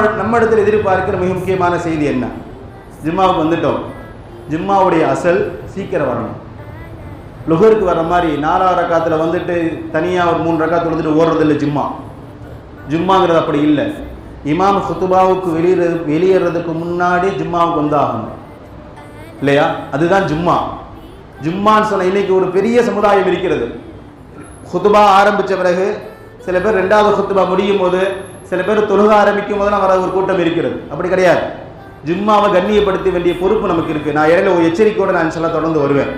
நம்ம இடத்துல எதிர்பார்க்கிற மிக முக்கியமான செய்தி என்ன? ஜிம்மாவுக்கு வந்துட்டோம். ஜிம்மாவுடைய அசல் சீக்கிரம் வரணும். லுகருக்கு வர மாதிரி நாலாவது ரக்காத்தில் வந்துட்டு தனியாக ஒரு மூணு ரக்காத்தில் வந்துட்டு ஓடுறது இல்லை ஜிம்மா. ஜிம்மாங்கிறது அப்படி இல்லை. இமாம் ஹுத்துபாவுக்கு வெளியே வெளியேறதுக்கு முன்னாடி ஜிம்மாவுக்கு வந்து ஆகணும் இல்லையா? அதுதான் ஜும்மா. ஜும்மான்னு சொன்ன இன்னைக்கு ஒரு பெரிய சமுதாயம் இருக்கிறது. ஹுத்துபா ஆரம்பித்த பிறகு சில பேர் ரெண்டாவது ஹுத்துபா முடியும் போது சில பேர் தொழுக ஆரம்பிக்கும் போதெல்லாம் வர ஒரு கூட்டம் இருக்கிறது. அப்படி கிடையாது. ஜும்மாவை கண்ணியப்படுத்த வேண்டிய பொறுப்பு நமக்கு இருக்குது நான் இடையில ஒரு எச்சரிக்கையோடு நான் சொல்ல தொடர்ந்து வருவேன்.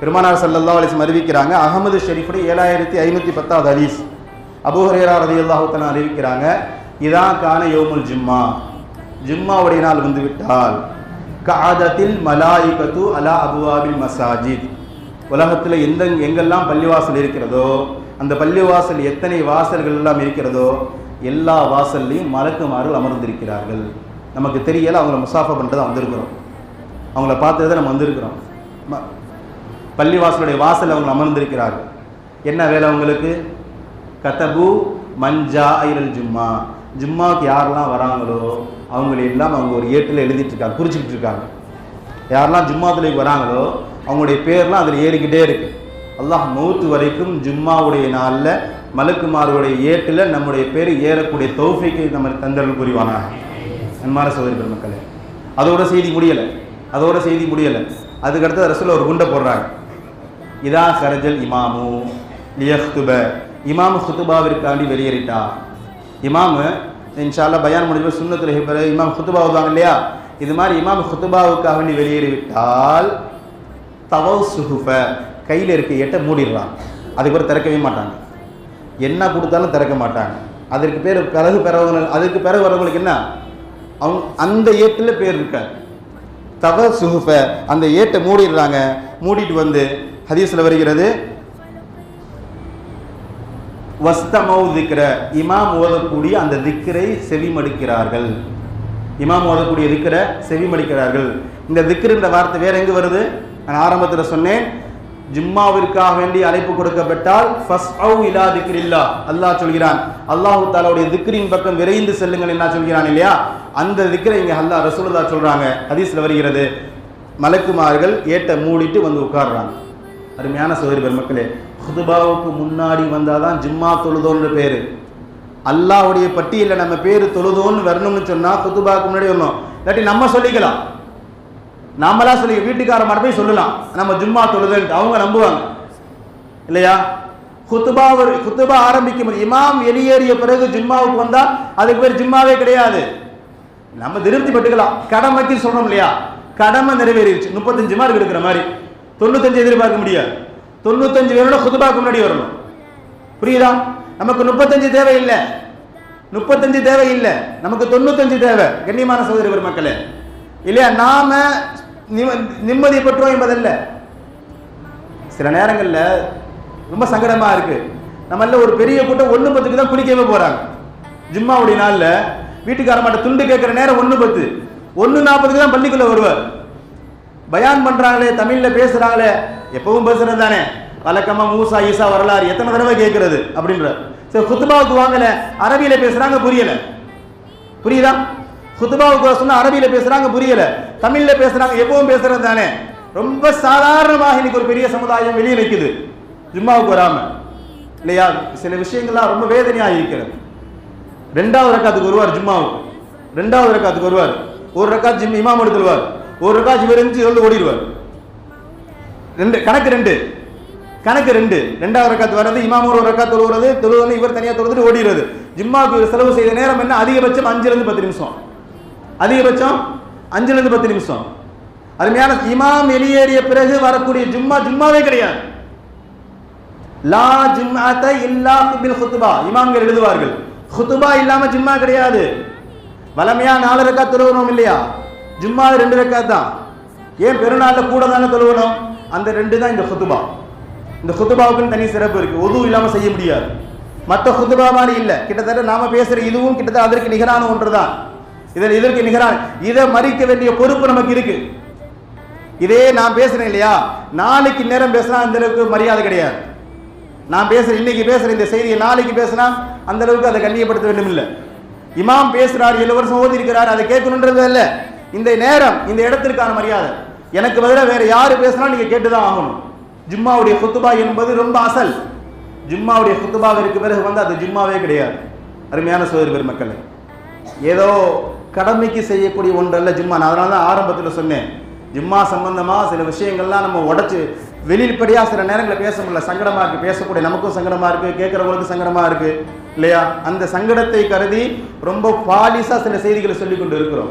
பெருமானார் சல்லல்லா அலிஸ்லம் அறிவிக்கிறாங்க அகமது ஷெரீஃபுடைய ஏழாயிரத்தி ஐநூற்றி பத்தாவது அலீஸ் அபூ ரதி அல்லாஹூத்தனா அறிவிக்கிறாங்க இதான் கான யோமுல் ஜும்மா. ஜும்மாவுடைய நாள் வந்து விட்டால் காதத்தில் மலாயிகத்து அலா அபுவாபில் மசாஜித். உலகத்தில் எந்த எங்கெல்லாம் பள்ளிவாசல் இருக்கிறதோ அந்த பள்ளிவாசல் எத்தனை வாசல்கள் எல்லாம் இருக்கிறதோ எல்லா வாசல்லையும் மலக்குமார்கள் அமர்ந்திருக்கிறார்கள். நமக்கு தெரியலை அவங்கள முசாஃபா பண்ணிட்டு வந்திருக்கிறோம். அவங்கள பார்த்துட்டு தான் நம்ம வந்திருக்கிறோம். ம- பள்ளிவாசலுடைய வாசல் அவங்க அமர்ந்திருக்கிறார்கள். என்ன வேலை அவங்களுக்கு? கதபு மஞ்சா ஐரல் ஜும்மா. ஜும்மாவுக்கு யாரெல்லாம் வராங்களோ அவங்கள எல்லாம் அவங்க ஒரு ஏட்டில் எழுதிட்டு இருக்காங்க குறிச்சிக்கிட்டு இருக்காங்க யாரெல்லாம் ஜும்மா வராங்களோ அவங்களுடைய பேர்லாம் அதில் ஏறிக்கிட்டே இருக்குது அல்லாஹ் மௌத்து வரைக்கும் ஜும்மாவுடைய நாளில் மலக்குமாருடைய ஏட்டில் நம்முடைய பேர் ஏறக்கூடிய தௌஃபிக்கை நம்ம தந்தர்கள் புரிவானாக. அன்பான சகோதரி மக்களே அதோட செய்தி முடியலை. அதோட செய்தி முடியலை. அதுக்கடுத்து ரசூல் ஒரு குண்டை போடுறாங்க. இதா கரஜல் இமாமு லியஹ்துப இமாம் ஹுத்துபாவிற்காண்டி வெளியேறிட்டா. இமாமு இன்ஷால்லா பயான் முடிஞ்ச சுண்ணத்துல ஹிபர இமாம் ஹுத்துபா ஓதுவாங்க இல்லையா? இது மாதிரி இமாம் ஹுத்துபாவுக்காக வேண்டி வெளியேறிவிட்டால் தவ சுகுப கையில் இருக்க எட்டை மூடிடுறான். அதுக்கப்புறம் திறக்கவே மாட்டாங்க. என்ன கொடுத்தாலும் திறக்க மாட்டாங்க. அதற்கு பேர் பிறகு பிறகு அதுக்கு பிறகு வரவங்களுக்கு என்ன? அவங்க அந்த ஏட்டில் பேர் இருக்கார் தவ சுஹுஃப அந்த ஏட்டை மூடிடுறாங்க. மூடிட்டு வந்து ஹதீஸில் வருகிறது வஸ்தமௌ திக்ர இமாம் ஓதக்கூடிய அந்த திக்கரை செவிமடுக்கிறார்கள். இமாம் ஓதக்கூடிய திக்கரை செவிமடுக்கிறார்கள். இந்த திக்ருன்ற வார்த்தை வேற எங்கே வருது? நான் ஆரம்பத்தில் சொன்னேன் ஜும்மாவிற்காக வேண்டி அழைப்பு கொடுக்கப்பட்டால் இலா திக்ரில்லா. அல்லாஹ் சொல்கிறான். அல்லாஹ் தாலாவுடைய திக்ரின் பக்கம் விரைந்து செல்லுங்கள் என்ன சொல்கிறான் இல்லையா? அந்த திக்ரை இங்கே அல்லாஹ் ரசூலுல்லாஹ் சொல்கிறாங்க ஹதீஸில் வருகிறது. மலக்குமார்கள் ஏட்டை மூடிட்டு வந்து உட்காடுறாங்க அருமையான சோதரி பெருமக்களே ஹுதுபாவுக்கு முன்னாடி வந்தால் தான் ஜிம்மா தொழுதோன்ற பேர். அல்லாஹ்வுடைய பட்டியலில் நம்ம பேர் தொழுதோன்னு வரணும்னு சொன்னால் ஹுதுபாவுக்கு முன்னாடி வரணும். இல்லாட்டி நம்ம சொல்லிக்கலாம். நம்மளா சொல்லி வீட்டுக்காரமான போய் சொல்லலாம். நம்ம ஜும்மா தொழுதுன்ட்டு அவங்க நம்புவாங்க. இல்லையா? குத்துபா ஒரு குத்துபா ஆரம்பிக்கும் இமாம் வெளியேறிய பிறகு ஜும்மாவுக்கு வந்தா அதுக்கு பேர் ஜும்மாவே கிடையாது. நம்ம திருப்தி பட்டுக்கலாம். கடமைக்கு சொல்றோம் இல்லையா? கடமை நிறைவேறிடுச்சு. முப்பத்தஞ்சு மார்க் எடுக்கிற மாதிரி. தொண்ணூத்தஞ்சு எதிர்பார்க்க முடியாது. தொண்ணூத்தஞ்சு வேணும்னா குத்துபாக்கு முன்னாடி வரணும். புரியுதா? நமக்கு முப்பத்தஞ்சு தேவை இல்லை முப்பத்தஞ்சு தேவை இல்லை நமக்கு தொண்ணூத்தஞ்சு தேவை. கண்ணியமான சகோதரி பெருமக்களே. இல்லையா? நாம நிம்மதி பெற்றோம் என்பதல்ல. சில நேரங்களில் ரொம்ப சங்கடமா இருக்கு. நம்மள ஒரு பெரிய கூட்டம் ஒன்று பத்துக்கு தான் குளிக்கவே போறாங்க. ஜும்மாவுடைய நாளில் வீட்டுக்கார மாட்ட துண்டு கேட்குற நேரம் ஒன்று பத்து. ஒன்று நாற்பதுக்கு தான் பள்ளிக்குள்ளே வருவார். பயான் பண்ணுறாங்களே தமிழில் பேசுகிறாங்களே எப்பவும் பேசுறது தானே. வழக்கமாக மூசா ஈசா வரலாறு எத்தனை தடவை கேட்கறது அப்படின்ற சரி குத்துபாவுக்கு வாங்கலை அரபியில் பேசுகிறாங்க புரியல. புரியுதா? குத்துபாவுக்கு சொன்னா அரபியில பேசுறாங்க புரியல. தமிழ்ல பேசுறாங்க எப்பவும் பேசுறது தானே. ரொம்ப சாதாரணமாக இன்னைக்கு ஒரு பெரிய சமுதாயம் வெளியே நிற்குது ஜும்மாவுக்கு வராம. இல்லையா? சில விஷயங்கள்லாம் ரொம்ப வேதனையாக இருக்கிறது. ரெண்டாவது ரக்காத்துக்கு வருவார் ஜும்மாவுக்கு. ரெண்டாவது ரக்காத்துக்கு வருவார். ஒரு ரக்கா ஜிம் இமாம் எடுத்துருவார் ஒரு ரக்கா இவர் இருந்து எழுந்து ஓடிடுவார். ரெண்டு கணக்கு ரெண்டு. கணக்கு ரெண்டு. ரெண்டாவது ரக்காத்து வர்றது இமாம் ஒரு ரக்கா தொழுகிறது தொழுவது இவர் தனியாக தொழுதுட்டு ஓடிடுறது. ஜிம்மாவுக்கு செலவு செய்த நேரம் என்ன? அதிகபட்சம் அஞ்சுலேருந்து பத்து நிமிஷம். அதிகபட்சம் அஞ்சுல இருந்து பத்து நிமிஷம். அருமையான இமாம் வெளியேறிய பிறகு வரக்கூடிய ஜும்மா ஜும்மாவே கிடையாது. லா ஜும்மாத்த இல்லா பில் ஹுத்துபா இமாம்கள் எழுதுவார்கள். ஹுத்துபா இல்லாம ஜும்மா கிடையாது. வளமையா நாலு ரக்கா தொழுவணும் இல்லையா? ஜும்மா ரெண்டு ரக்கா தான். ஏன் பெருநாள்ல கூட தானே தொழுவணும் அந்த ரெண்டு தான் இந்த ஹுத்துபா இந்த ஹுத்துபாவுக்குன்னு தனி சிறப்பு இருக்கு. ஒதுவும் இல்லாம செய்ய முடியாது. மற்ற ஹுத்துபா மாதிரி இல்ல. கிட்டத்தட்ட நாம பேசுற இதுவும் கிட்டத்தட்ட அதற்கு நிகரான ஒன்றுதான். இதில் இதற்கு நிகரான இதை மறிக்க வேண்டிய பொறுப்பு நமக்கு இருக்கு. இதே நான் பேசுறேன் இல்லையா? நாளைக்கு நேரம் பேசினா அந்த அளவுக்கு மரியாதை கிடையாது. நான் பேசுறேன் இன்னைக்கு பேசுறேன் இந்த செய்தியை நாளைக்கு பேசினா அந்த அளவுக்கு அதை கண்ணியப்படுத்த வேண்டும் இல்லை. இமாம் பேசுறார் ஏழு வருஷம் ஓதி இருக்கிறார் அதை கேட்கணுன்றது அல்ல. இந்த நேரம் இந்த இடத்திற்கான மரியாதை. எனக்கு பதிலாக வேற யாரு பேசினாலும் நீங்க கேட்டுதான் ஆகணும். ஜும்மாவுடைய குத்துபா என்பது ரொம்ப அசல். ஜும்மாவுடைய குத்துபாவிற்கு பிறகு வந்து அது ஜும்மாவே கிடையாது. அருமையான சோதரி பெருமக்கள். ஏதோ கடமைக்கு செய்யக்கூடிய ஒன்றல்ல ஜிம்மா. நான் அதனால தான் ஆரம்பத்தில் சொன்னேன். ஜிம்மா சம்பந்தமாக சில விஷயங்கள்லாம் நம்ம உடச்சி வெளிப்படையா சில நேரங்களில் பேச முடியல. சங்கடமா இருக்குது பேசக்கூடிய நமக்கும் சங்கடமா இருக்கு. கேட்குறவங்களுக்கும் சங்கடமா இருக்கு. இல்லையா? அந்த சங்கடத்தை கருதி ரொம்ப பாலிசாக சில செய்திகளை சொல்லி கொண்டு இருக்கிறோம்.